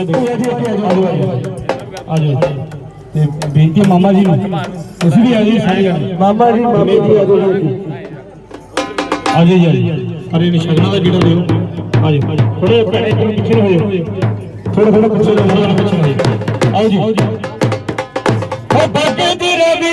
ਆਜੋ ਆਜੋ ਆਜੋ ਤੇ ਬੇਨਤੀ ਹੈ ਮਾਮਾ ਜੀ ਨੂੰ ਤੁਸੀਂ ਵੀ ਆਜੋ ਸਾਈਂ ਗੱਲ ਮਾਮਾ ਜੀ ਮਾਮੇ ਜੀ ਆ ਜਾਓ ਜੀ ਆਜੋ ਜੀ ਆਜੋ ਅਰੇ ਨਿਸ਼ਾਨਾ ਦਾ ਜਿਹੜਾ ਦਿਓ ਆਜੋ ਥੋੜੇ ਪੈਣੇ ਇੱਕ ਪਿੱਛੇ ਨੂੰ ਹੋ ਜਾਓ ਥੋੜਾ ਥੋੜਾ ਪਿੱਛੇ ਨੂੰ ਹੋ ਜਾਓ ਪਿੱਛੇ ਨੂੰ ਹੋ ਜਾਓ ਆਓ ਜੀ ਹੋ ਬਾਗੇ ਦੀ ਰਵੀ